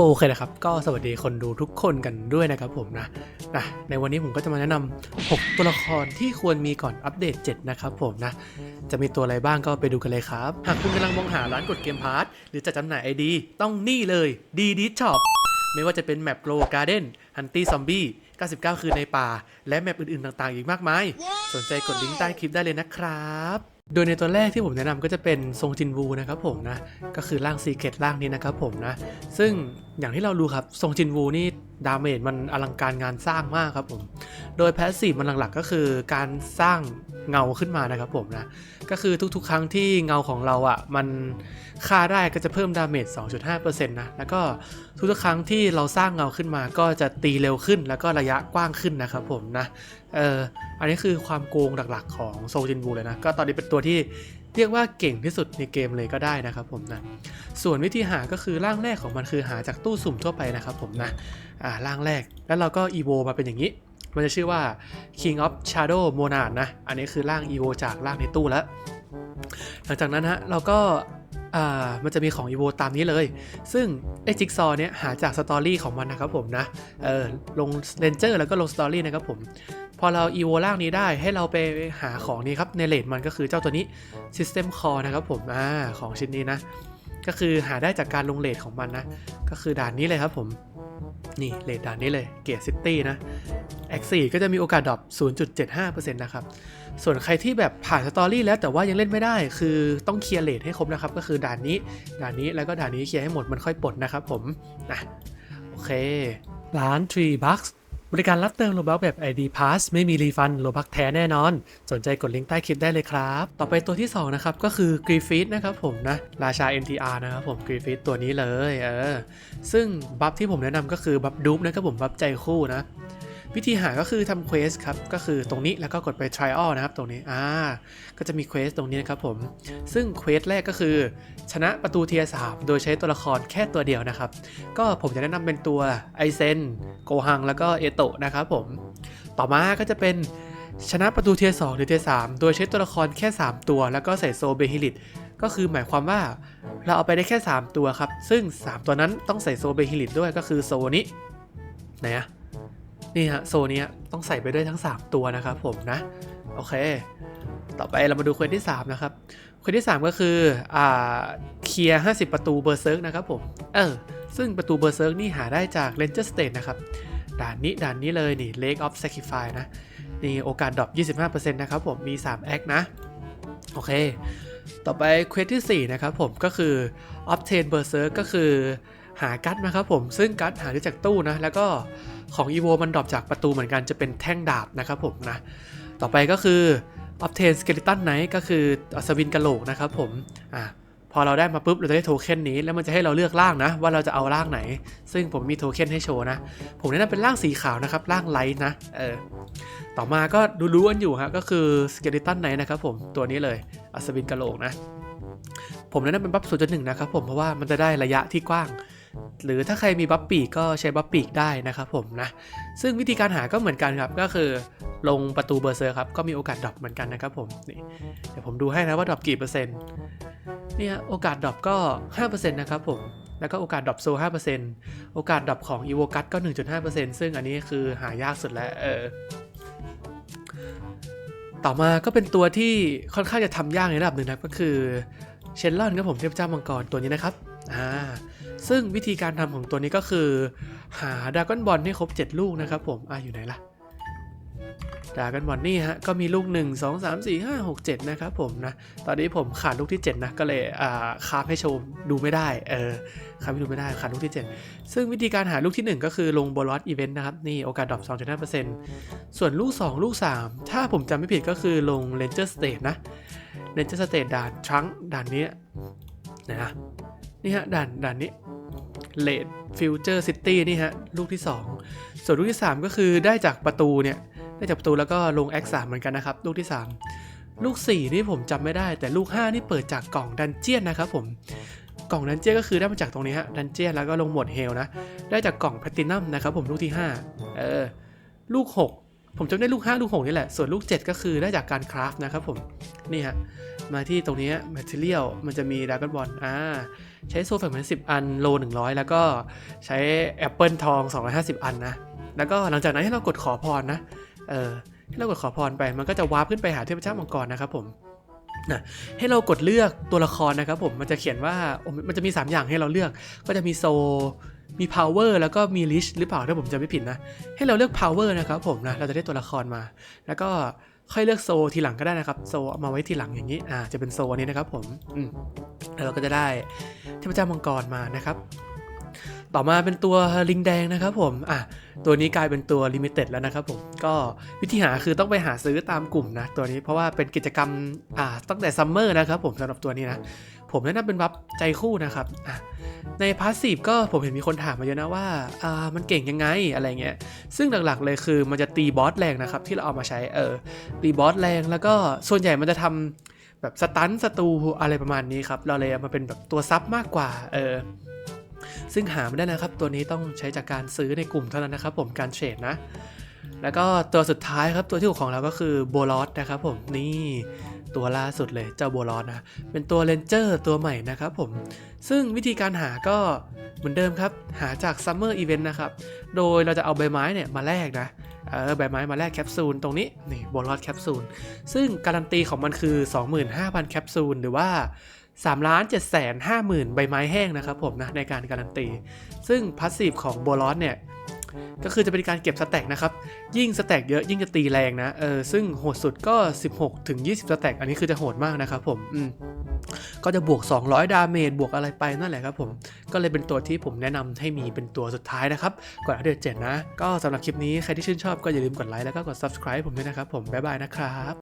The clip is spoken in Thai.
โอเคนะครับ ก็สวัสดีคนดูทุกคนกันด้วยนะครับผมนะนะ ในวันนี้ผมก็จะมาแนะนำ6ตัวละครที่ควรมีก่อนอัปเดต 7 นะครับผมนะ จะมีตัวอะไรบ้างก็ไปดูกันเลยครับ หากคุณกำลังมองหาร้านกดเกมพาร์ทหรือจะจำหน่าย ID ต้องนี่เลยดีดีช็อปไม่ว่าจะเป็นแมปโกลการ์เด้นฮันตี้ซอมบี้99 คืนในป่า และแมปอื่นๆต่างๆ อีกมากมาย สนใจกดลิงก์ใต้คลิปได้เลยนะครับ โดยในตัวแรกที่ผมแนะนำก็จะเป็นทรงจินวูนะครับผมนะ ก็คือร่างซีเกตร่างนี้นะครับผมนะ ซึ่งอย่างที่เรารู้ครับทรงจินวูนี่ดาเมจมันอลังการงานสร้างมากครับผม โดยแพสซีฟมันหลักๆก็คือการสร้าง เงาขึ้นมานะครับผมนะ ก็คือทุกๆ ครั้งที่เงาของเราอะ่ะมันฆ่าได้ก็จะเพิ่มดาเมจ 2.5%นะ แล้วก็ทุกๆ ครั้งที่เราสร้างเงาขึ้นมาก็จะตีเร็วขึ้น แล้วก็ระยะกว้างขึ้นนะครับผมนะ เอออันนี้คือความโกงหลักๆ ของโซจินบูเลยนะ ก็ตอนนี้เป็นตัวที่เรียกว่าเก่งที่สุดในเกมเลยก็ได้นะครับผมนะ ส่วนวิธีหาก็คือร่างแรกของมันคือหาจากตู้สุ่มทั่วไปนะครับผมนะ อ่าร่างแรก แล้วเราก็อีโวมาเป็นอย่างนี้ มันจะชื่อว่า King of Shadow Monarch นะ อันนี้คือร่างอีโวจากร่างในตู้แล้ว หลังจากนั้นฮะเราก็มันจะมีของอีโวตามนี้เลย ซึ่งไอจิ๊กซอว์เนี้ยหาจากสตอรี่ของมันนะครับผมนะ เออลงเรนเจอร์แล้วก็ลงสตอรี่นะครับผม พอเราอีโวร่างนี้ได้ให้เราไปหาของนี้ครับในเลดมันก็คือเจ้าตัวนี้ System Core นะครับผม อ่า ของชิ้นนี้นะ ก็คือหาได้จากการลงเลดของมันนะ ก็คือด่านนี้เลยครับผม นี่เลดด่านนี้เลย เกียร์ซิตี้นะ X4 ก็จะมีโอกาสดรอป 0.75%นะครับ ส่วนใครที่แบบผ่านสตอรี่แล้วแต่ว่ายังเล่นไม่ได้ คือต้องเคลียร์เลทให้ครบนะครับ ก็คือด่านนี้ ด่านนี้แล้วก็ด่านนี้เคลียร์ให้หมดมันค่อยปลดนะครับผมนะโอเค ร้าน Tree Bucks บริการรับเติมโลบักแบบ ID Pass ไม่มีรีฟันโลบักแท้แน่นอน สนใจกดลิงก์ใต้คลิปได้เลยครับ ต่อไปตัวที่ 2 นะครับ ก็คือ g r i f f i t นะครับผมนะ ราชา NTR นะครับผม g r i f f i t ตัวนี้เลย เออ ซึ่งบัฟที่ผมแนะนำก็คือบัฟดูปนะครับผมบัฟใจคู่นะ วิธีหาก็คือทำเควสครับ ก็คือตรงนี้แล้วก็กดไป trial นะครับ ตรงนี้ อ่า ก็จะมีเควสตรงนี้นะครับผม ซึ่งเควสแรกก็คือ ชนะประตูเทียสามโดยใช้ตัวละครแค่ตัวเดียวนะครับ ก็ผมจะแนะนำเป็นตัวไอเซนโกฮัง แล้วก็เอโตะนะครับผม ต่อมาก็จะเป็นชนะประตูเทียสองหรือเทียสามโดยใช้ตัวละครแค่ 3 ตัว แล้วก็ใส่โซเบฮิลิตก็คือหมายความว่าเราเอาไปได้แค่ 3 ตัวครับ ซึ่ง 3 ตัวนั้นต้องใส่โซเบฮิลิตด้วยก็คือโซนี้ไหนอะ นี่ฮะโซนี้ต้องใส่ไปด้วยทั้ง 3 ตัวนะครับผมนะ โอเค ต่อไปเรามาดูเควสที่ 3 นะครับ เควสที่ 3 ก็คืออ่าเคลียร์50 ประตูเบอร์เซิร์กนะครับผมเออซึ่งประตูเบอร์เซิร์กนี่หาได้จาก Ranger State นะครับด่านนี้ด่านนี้เลยนี่ Lake of Sacrifice นะ นี่โอกาสดรอป25%นะครับผมมี 3 แอคนะ โอเค ต่อไปเควสที่ 4 นะครับผมก็คือ Obtain Berserk ก็คือ หากัดนะครับผมซึ่งกัดหาได้จากตู้นะแล้วก็ของ EVO มันดรอปจากประตูเหมือนกันจะเป็นแท่งดาบนะครับผมนะต่อไปก็คือ Obtain Skeleton Knight ก็คืออัศวินกะโหลกนะครับผมอะพอเราได้มาปุ๊บเราจะได้โทเค็นนี้แล้วมันจะให้เราเลือกร่างนะ ว่าเราจะเอาร่างไหน ซึ่งผมมีโทเค็นให้โชว์นะ ผมแนะนำเป็นร่างสีขาวนะครับร่างไลท์นะเออต่อมาก็ดูรู้กันอยู่ฮะก็คือสเกลิตันไนนะครับผมตัวนี้เลยอัศวินกะโหลกนะ ผมแนะนำเป็นบัฟศูนย์จุดหนึ่งนะครับผมเพราะว่ามันจะได้ระยะที่กว้าง หรือถ้าใครมีบัฟปีกก็ใช้บัฟปีกได้นะครับผมนะ ซึ่งวิธีการหาก็เหมือนกันครับ ก็คือลงประตูเบอร์เซอร์ครับ ก็มีโอกาสดรอปเหมือนกันนะครับผมนี่เดี๋ยวผมดูให้นะว่าดรอปกี่เปอร์เซ็นต์เนี่ยโอกาสดรอปก็ 5%นะครับผมแล้วก็โอกาสดรอปโซ 5%โอกาสดรอปของ e v o กัสก็ 1.5%ซึ่งอันนี้คือหายากสุดแล้วเออต่อมาก็เป็นตัวที่ค่อนข้างจะทำยากในระดับหนึ่งนะก็คือเชนลอนครับผมเทพเจ้ามังกรตัวนี้นะครับอ่า ซึ่งวิธีการทำของตัวนี้ก็คือ หาดากอนบอลให้ครบ 7 ลูกนะครับผม อ่าอยู่ไหนล่ะดากันบอลนี่ฮะ ก็มีลูก 1 2 3 4 5 6 7 นะครับผมนะ ตอนนี้ผมขาดลูกที่ 7 นะ ก็เลยอ่าคาบให้โชว์ดูไม่ได้ เออคาบให้ดูไม่ได้ขาดลูกที่ 7 ซึ่งวิธีการหาลูกที่ 1 ก็คือลงบอลลอตอีเวนต์นะครับ นี่โอกาสดรอป2.5%ส่วนลูก 2 ลูก 3 ถ้าผมจำไม่ผิดก็คือลง Ranger State นะ Ranger State ด่านทรังด่านนี้นะ นี่ฮะด่านด่านนี้เลดฟิวเจอร์ซิตี้นี่ฮะ ลูกที่ 2 ส่วนลูกที่ 3 ก็คือได้จากประตูเนี่ย ได้จากประตูแล้วก็ลง X3 เหมือนกันนะครับ ลูกที่ 3 ลูก 4 นี่ผมจำไม่ได้ แต่ลูก 5 นี่เปิดจากกล่องดันเจียนนะครับผมกล่องดันเจียนก็คือได้มาจากตรงนี้ฮะดันเจียนแล้วก็ลงหมวดเฮลนะ ได้จากกล่องแพลตินัมนะครับผมลูกที่ 5 เออ ลูก 6 ผมจำได้ลูก 5 ลูก 6 นี่แหละ ส่วนลูก 7 ก็คือได้จากการคราฟนะครับผม นี่ฮะ มาที่ตรงนี้ Material มันจะมีด r a ก้อนบอลอ่า ใช้โซแฟกมัน10อัน โล 100 แล้วก็ใช้แอปเปิลทอง 250 อันนะ แล้วก็หลังจากนั้นให้เรากดขอพรนะ เออ ให้เรากดขอพรไป มันก็จะวาร์ปขึ้นไปหาเทพเจ้ามังกรนะครับผมนะให้เรากดเลือกตัวละครนะครับผม มันจะเขียนว่า มันจะมี 3 อย่างให้เราเลือก ก็จะมีโซ มี power แล้วก็มี reach หรือเปล่าถ้าผมจะไม่ผิดนะ ให้เราเลือก power นะครับผมนะ เราจะได้ตัวละครมา แล้วก็ค่อยเลือกโซทีหลังก็ได้นะครับ โซเอามาไว้ทีหลังอย่างนี้ อ่า จะเป็นโซอันนี้นะครับผม อืมแล้วเราก็จะได้เทพเจ้ามังกรมานะครับ ต่อมาเป็นตัวลิงแดงนะครับผม อะ ตัวนี้กลายเป็นตัวลิมิเต็ดแล้วนะครับผม ก็วิธีหาคือต้องไปหาซื้อตามกลุ่มนะ ตัวนี้เพราะว่าเป็นกิจกรรม อ่า ตั้งแต่ซัมเมอร์นะครับผมสำหรับตัวนี้นะ ผมแนะนำเป็นบัฟใจคู่นะครับในพาสซีฟก็ผมเห็นมีคนถามมาเยอะนะว่าอ่ามันเก่งยังไงอะไรเงี้ยซึ่งหลักๆเลยคือมันจะตีบอสแรงนะครับที่เราเอามาใช้เออตีบอสแรงแล้วก็ส่วนใหญ่มันจะทำแบบสตันศัตรูอะไรประมาณนี้ครับเราเลยมาเป็นแบบตัวซับมากกว่าเออซึ่งหาไม่ได้นะครับ ตัวนี้ต้องใช้จากการซื้อในกลุ่มเท่านั้นนะครับ ผมการเทรดนะ แล้วก็ตัวสุดท้ายครับตัวที่หกของเราก็คือโบลอสนะครับผมนี่ ตัวล่าสุดเลยเจ้าโบลอสนะ เป็นตัวเลนเจอร์ตัวใหม่นะครับผม ซึ่งวิธีการหาก็เหมือนเดิมครับ หาจากซัมเมอร์อีเวนต์นะครับ โดยเราจะเอาใบไม้เนี่ยมาแลกนะเออใบไม้มาแลกแคปซูลตรงนี้ นี่โบลอสแคปซูล ซึ่งการันตีของมันคือ 25,000 แคปซูลหรือว่า3ล้าน7 5 0 0 0 0 ใบไม้แห้งนะครับผมนะในการการันตี ซึ่งพาสซีฟของโบลอสเนี่ย ก็คือจะเป็นการเก็บสแต็กนะครับ ยิ่งสแต็กเยอะยิ่งจะตีแรงนะ เออ ซึ่งโหดสุดก็ 16 ถึง 20 สแต็ก อันนี้คือจะโหดมากนะครับผม อืม ก็จะบวก 200 ดาเมจ บวกอะไรไปนั่นแหละครับผม ก็เลยเป็นตัวที่ผมแนะนำให้มีเป็นตัวสุดท้ายนะครับ ก่อนอัปเดต7นะ ก็สำหรับคลิปนี้ใครที่ชื่นชอบก็อย่าลืมกดไลค์แล้วก็กด subscribe ผมด้วยนะครับผม บ๊ายบายนะครับ